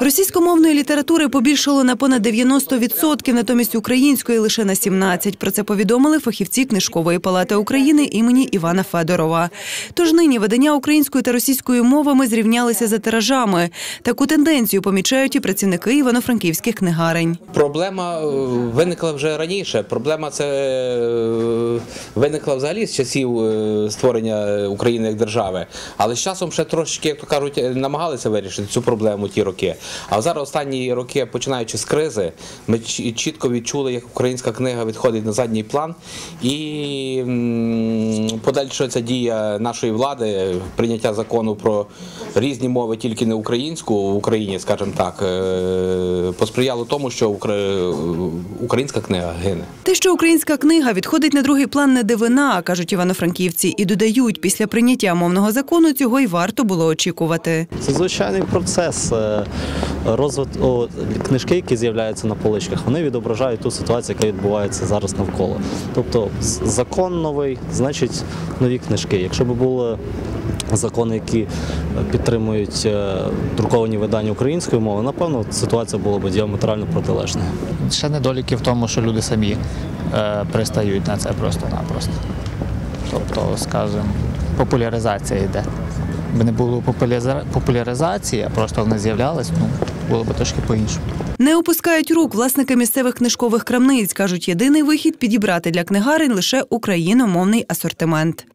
Російськомовної літератури побільшало на понад 90%, натомість української лише на 17%. Про це повідомили фахівці книжкової палати України імені Івана Федорова. Тож нині видання українською та російською мовами зрівнялися за тиражами. Таку тенденцію помічають і працівники івано-франківських книгарень. Проблема е, виникла вже раніше. Проблема це е, виникла взагалі з часів е, створення України як держави. Але з часом ще трошки, як то кажуть, е, намагалися вирішити цю проблему ті роки. А зараз останні роки, починаючи з кризи, ми чі- чітко відчули, як українська книга відходить на задній план, і ця дія нашої влади, прийняття закону про різні мови, тільки не українську в Україні, скажімо так, е, посприяло тому, що укра- українська книга гине. Те, що українська книга відходить на другий план, не дивина, кажуть івано-франківці, і додають, після прийняття мовного закону цього й варто було очікувати. Це звичайний процес. е, Розвит... о, книжки, які з'являються на поличках, вони відображають ту ситуацію, яка відбувається зараз навколо. Тобто закон новий, значить нові книжки. Якщо б були закони, які підтримують е, друковані видання української мови, напевно, ситуація була б діаметрально протилежною. Ще недоліки в тому, що люди самі е, пристають на це просто-напросто. Тобто, скажімо, популяризація йде. Якби не було популяриза- популяризації, а просто вони з'являлись, ну, було б трошки по-іншому. Не опускають рук власники місцевих книжкових крамниць. кажуть, єдиний вихід підібрати для книгарень лише україномовний асортимент.